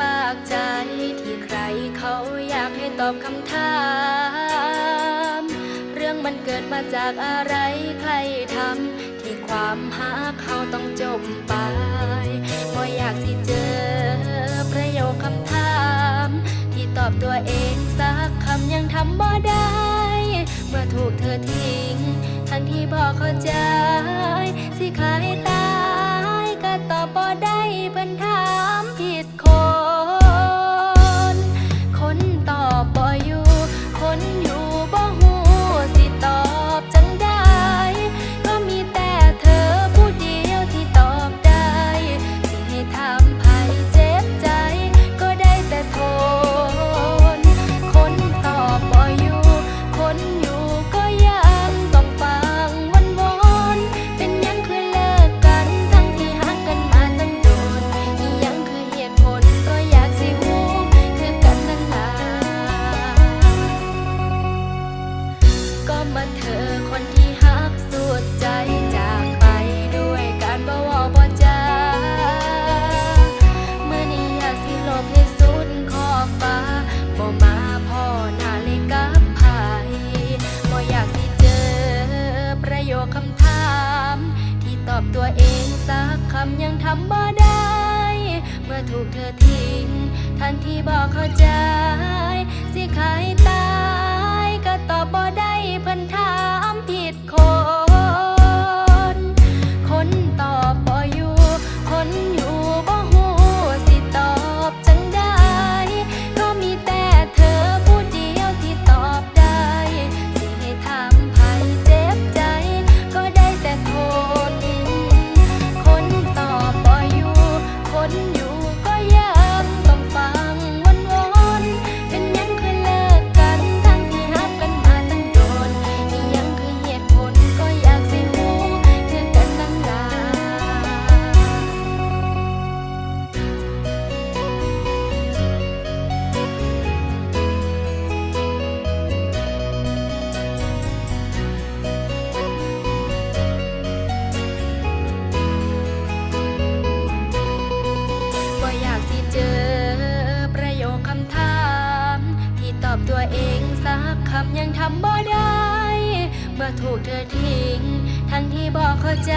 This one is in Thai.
บากใจที่ใครเขาอยากให้ตอบคำถาม เรื่องมันเกิดมาจากอะไรใครทำที่ความหาเขาต้องจบไปไม่อยากที่เจอประโยคคำถาม ที่ตอบตัวเองสักคำยังทำบ่ได้ เมื่อถูกเธอทิ้ง ทั้งที่พอเข้าใจ สิคล้ายตาำยังทำบ่ได้ เมื่อถูกเธอทิ้งทันที่บอกเข้าใจ สิขายตายก็ตอบบ่ได้เพิ่นถามผิดคนคน คำยังทำบ่ได้ เมื่อถูกเธอทิ้ง ทั้งที่บอกเข้าใจ